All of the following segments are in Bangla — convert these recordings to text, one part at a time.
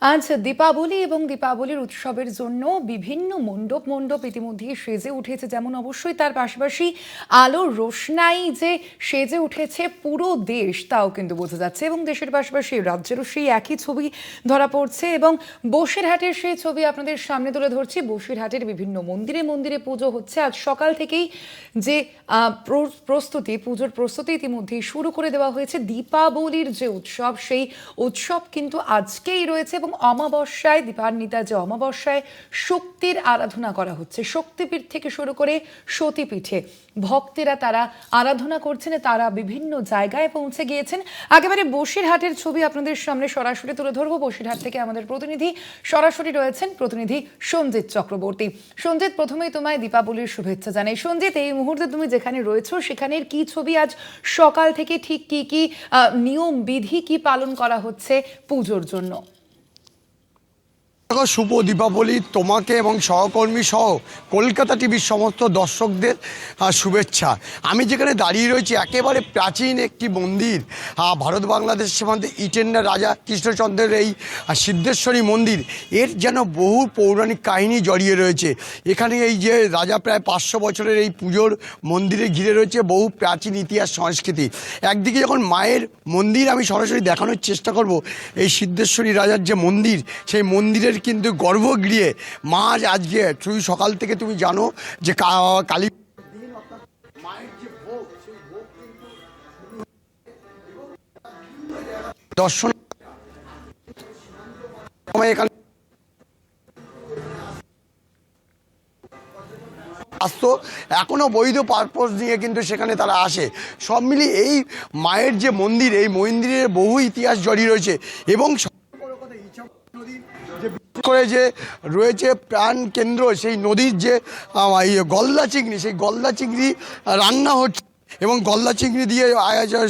আজ দীপাবলি এবং দীপাবলির উৎসবের জন্য বিভিন্ন মণ্ডপ মণ্ডপ ইতিমধ্যেই সেজে উঠেছে। যেমন অবশ্যই তার পাশাপাশি আলো রোশনাই যে সেজে উঠেছে পুরো দেশ, তাও কিন্তু বোঝা যাচ্ছে। এবং দেশের পাশাপাশি রাজ্যেরও সেই একই ছবি ধরা পড়ছে এবং বসিরহাটের সেই ছবি আপনাদের সামনে তুলে ধরছি। বসিরহাটের বিভিন্ন মন্দিরে মন্দিরে পুজো হচ্ছে। আজ সকাল থেকেই যে প্র- প্রস্তুতি, পুজোর প্রস্তুতি ইতিমধ্যেই শুরু করে দেওয়া হয়েছে। দীপাবলির যে উৎসব, সেই উৎসব কিন্তু আজকেই রয়েছে এবং অমাবস্যায় দীপান্বিতা যে অমাবস্যায় শক্তির আরাধনা করা হচ্ছে, শক্তিপীঠ থেকে শুরু করে সতীপীঠে ভক্তেরা তারা আরাধনা করছেন, তারা বিভিন্ন জায়গায় পৌঁছে গিয়েছেন। একেবারে বসিরহাটের ছবি আপনাদের সামনে সরাসরি তুলে ধরবো। বসিরহাট থেকে আমাদের প্রতিনিধি সরাসরি রয়েছেন প্রতিনিধি সঞ্জিত চক্রবর্তী। সঞ্জিত, প্রথমেই তোমায় দীপাবলির শুভেচ্ছা জানাই। সঞ্জিত, এই মুহূর্তে তুমি যেখানে রয়েছো, সেখানের কি ছবি আজ সকাল থেকে ঠিক কি কি নিয়ম, বিধি কি পালন করা হচ্ছে পুজোর জন্য? দেখো শুভ দীপাবলি তোমাকে এবং সহকর্মী সহ কলকাতা টিভির সমস্ত দর্শকদের শুভেচ্ছা। আমি যেখানে দাঁড়িয়ে রয়েছি, একেবারে প্রাচীন একটি মন্দির ভারত বাংলাদেশ সীমান্তে ইটেন্ডা রাজা কৃষ্ণচন্দ্রের এই সিদ্ধেশ্বরী মন্দির। এর যেন বহু পৌরাণিক কাহিনী জড়িয়ে রয়েছে। এখানে এই যে রাজা প্রায় পাঁচশো বছরের এই পুজোর মন্দিরে ঘিরে রয়েছে বহু প্রাচীন ইতিহাস, সংস্কৃতি। একদিকে যখন মায়ের মন্দির আমি সরাসরি দেখানোর চেষ্টা করব, এই সিদ্ধেশ্বরী রাজার যে মন্দির, সেই মন্দিরের কিন্তু গর্ভগৃহে। মা, আজ আজকে, তুই সকাল থেকে তুমি জানো যে কালী দর্শন এখানে আসতো। এখনও বৈধ পারপোজ নিয়ে কিন্তু সেখানে তারা আসে। সব মিলিয়ে এই মায়ের যে মন্দির, এই মন্দিরের বহু ইতিহাস জড়িয়ে রয়েছে এবং করে যে রয়েছে প্রাণ কেন্দ্র, সেই নদীর যে গলদা চিংড়ি, সেই গলদা চিংড়ি রান্না হচ্ছে এবং গলদা চিংড়ি দিয়ে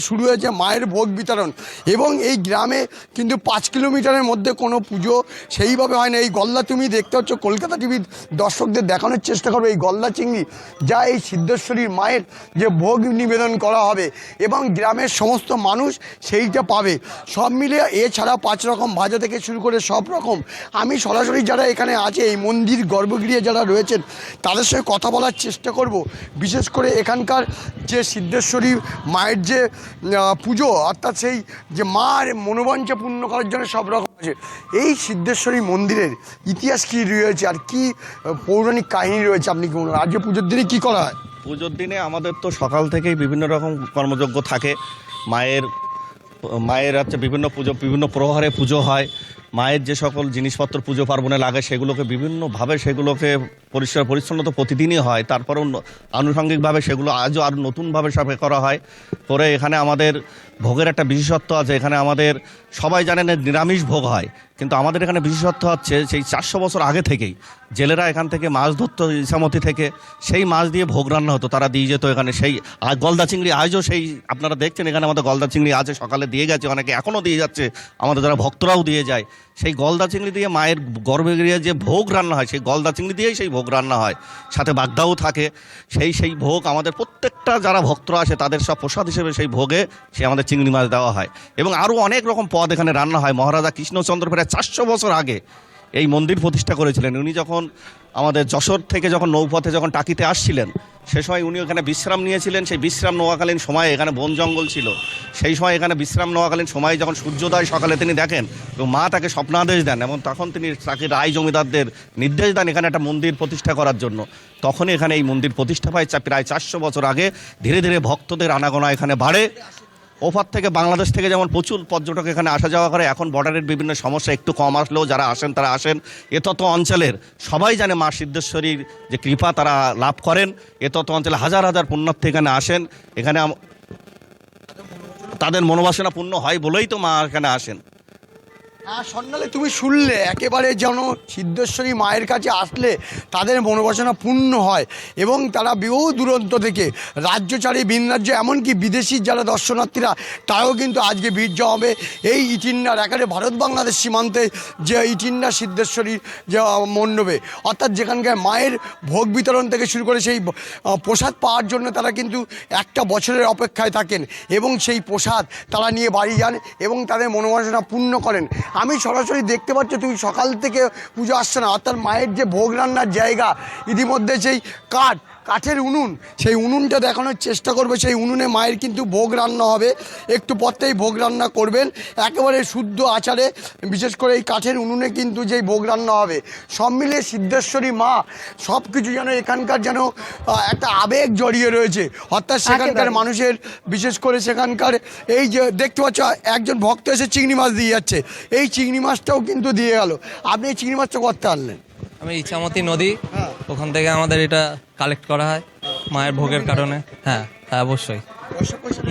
শুরু হয়েছে মায়ের ভোগ বিতরণ। এবং এই গ্রামে কিন্তু পাঁচ কিলোমিটারের মধ্যে কোনো পুজো সেইভাবে হয় না এই গলদা তুমি দেখতে হচ্ছে কলকাতা টিভির দর্শকদের দেখানোর চেষ্টা করবে এই গলদা চিংড়ি, যা এই সিদ্ধেশ্বরীর মায়ের যে ভোগ নিবেদন করা হবে এবং গ্রামের সমস্ত মানুষ সেইটা পাবে। সব মিলিয়ে এছাড়া পাঁচ রকম ভাজা থেকে শুরু করে সব রকম। আমি সরাসরি যারা এখানে আছে, এই মন্দির গর্ভগৃহে যারা রয়েছেন, তাদের সঙ্গে কথা বলার চেষ্টা করব। বিশেষ করে এখানকার যে সিদ্ধেশ্বরী মায়ের যে পুজো, অর্থাৎ সেই যে মার মনোবাঞ্ছা পূর্ণ করার জন্য সব রকম আছে, এই সিদ্ধেশ্বরী মন্দিরের ইতিহাস কী রয়েছে? আর কি পৌরাণিক কাহিনী রয়েছে? আপনি কি মনে আজকে পুজোর দিনে কী করা হয়? পুজোর দিনে আমাদের তো সকাল থেকেই বিভিন্ন রকম কর্মযজ্ঞ থাকে। মায়ের মায়ের হচ্ছে বিভিন্ন পুজো, বিভিন্ন প্রহরে পুজো হয়। মায়ের যে সকল জিনিসপত্র পুজো পার্বণে লাগে, সেগুলোকে বিভিন্নভাবে সেগুলোকে পরিষ্কার পরিচ্ছন্ন তো প্রতিদিনই হয়। তারপরেও আনুষঙ্গিকভাবে সেগুলো আজও আরও নতুনভাবে এ করা হয়। করে এখানে আমাদের ভোগের একটা বিশেষত্ব আছে। এখানে আমাদের সবাই জানেন নিরামিষ ভোগ হয়। কিন্তু আমাদের এখানে বিশেষত্ব হচ্ছে সেই চারশো বছর আগে থেকেই জেলেরা এখান থেকে মাছ ধরতো ইসামতি থেকে। সেই মাছ দিয়ে ভোগ রান্না হতো। তারা দিয়ে যেত এখানে। সেই গলদা চিংড়ি আজও সেই আপনারা দেখছেন এখানে আমাদের গলদা চিংড়ি আছে। সকালে দিয়ে গেছে, অনেকে এখনও দিয়ে যাচ্ছে। আমাদের যারা ভক্তরাও দিয়ে যায়। সেই গলদা চিংড়ি দিয়ে মায়ের গর্ভে গিয়ে যে ভোগ রান্না হয়, সেই গলদা চিংড়ি দিয়েই সেই ভোগ রান্না হয়। সাথে বাগদাও থাকে। সেই সেই ভোগ আমাদের প্রত্যেকটা যারা ভক্ত আসে, তাদের সব প্রসাদ হিসেবে সেই ভোগে সে আমাদের চিংড়ি মাছ দেওয়া হয়। এবং আরও অনেক রকম পদ এখানে রান্না হয়। মহারাজা কৃষ্ণচন্দ্র প্রায় চারশো বছর আগে এই মন্দির প্রতিষ্ঠা করেছিলেন। উনি যখন আমাদের যশোর থেকে যখন নৌপথে যখন টাকিতে আসছিলেন, সে সময় উনি ওখানে বিশ্রাম নিয়েছিলেন। সেই বিশ্রাম নেওয়াকালীন সময়ে এখানে বন জঙ্গল ছিল। সেই সময় এখানে বিশ্রাম নেওয়াকালীন সময় যখন সূর্যোদয় সকালে তিনি দেখেন, এবং মা তাকে স্বপ্নাদেশ দেন, এবং তখন তিনি তাকে রায় জমিদারদের নির্দেশ দেন এখানে একটা মন্দির প্রতিষ্ঠা করার জন্য। তখনই এখানে এই মন্দির প্রতিষ্ঠা পায় প্রায় চারশো বছর আগে ধীরে ধীরে ভক্তদের আনাগোনা এখানে বাড়ে। ওপার থেকে বাংলাদেশ থেকে যেমন প্রচুর পর্যটক এখানে আসা যাওয়া করে, এখন বর্ডারের বিভিন্ন সমস্যা একটু কম আসলেও যারা আসেন তারা আসেন। এ তত অঞ্চলের সবাই জানে মা সিদ্ধেশ্বরীর যে কৃপা তারা লাভ করেন। এ তত অঞ্চলে হাজার হাজার পুণ্যার্থী এখানে আসেন। এখানে তাদের মনোবাসনা পূর্ণ হয় বলেই তো মা এখানে আসেন। হ্যাঁ সন্ন্যালে তুমি শুনলে, একেবারে যেন সিদ্ধেশ্বরী মায়ের কাছে আসলে তাদের মনোবাসনা পূর্ণ হয় এবং তারা বহু দূরন্ত থেকে রাজ্য ছাড়িয়ে ভিন রাজ্য, এমনকি বিদেশি যারা দর্শনার্থীরা, তারাও কিন্তু আজকে ভিড় জমাবে। এই ইটিন্নার, একেবারে ভারত বাংলাদেশ সীমান্তে যে ইটিন্না সিদ্ধেশ্বরীর যে মণ্ডপে, অর্থাৎ যেখানকার মায়ের ভোগ বিতরণ থেকে শুরু করে সেই প্রসাদ পাওয়ার জন্য তারা কিন্তু একটা বছরের অপেক্ষায় থাকেন এবং সেই প্রসাদ তারা নিয়ে বাড়ি যান এবং তাদের মনোবাসনা পূর্ণ করেন। আমি সরাসরি দেখতে পাচ্ছি, তুমি সকাল থেকে পুজো আসছে না। অর্থাৎ মায়ের যে ভোগ রান্নার জায়গা, ইতিমধ্যে সেই কাঠ কাঠের উনুন সেই উনুনটা দেখানোর চেষ্টা করবে। সেই উনুনে মায়ের কিন্তু ভোগ রান্না হবে। একটু পরতেই ভোগ রান্না করবেন। একেবারে শুদ্ধ আচারে বিশেষ করে এই কাঠের উনুনে কিন্তু যেই ভোগ রান্না হবে। সব মিলিয়ে সিদ্ধেশ্বরী মা সব কিছু যেন এখানকার যেন একটা আবেগ জড়িয়ে রয়েছে। অর্থাৎ সেখানকার মানুষের বিশেষ করে সেখানকার এই যে দেখতে পাচ্ছ একজন ভক্ত এসে চিংড়ি মাছ দিয়ে যাচ্ছে। এই চিংড়ি মাছটাও কিন্তু দিয়ে গেল। আপনি এই চিংড়ি মাছটা করতে আনলেন? আমি ইচ্ছামতি নদী। ওখান থেকে আমাদের এটা কালেক্ট করা হয় মায়ের ভোগের কারণে। হ্যাঁ হ্যাঁ অবশ্যই।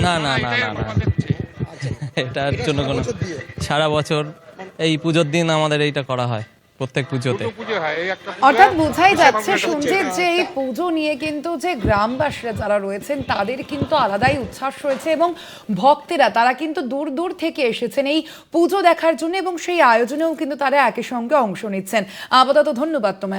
না না না না না। এটার জন্য কোনো সারা বছর এই পুজোর দিন আমাদের এইটা করা হয় প্রত্যেক পুজোতে। অর্থাৎ বোঝাই যাচ্ছে যে এই পুজো নিয়ে কিন্তু যে গ্রামবাসীরা যারা রয়েছেন তাদের কিন্তু আলাদাই উচ্ছ্বাস রয়েছে এবং ভক্তেরা তারা কিন্তু দূর দূর থেকে এসেছেন এই পুজো দেখার জন্য এবং সেই আয়োজনেও কিন্তু তারা একই সঙ্গে অংশ নিচ্ছেন। আপাতত ধন্যবাদ তোমায়।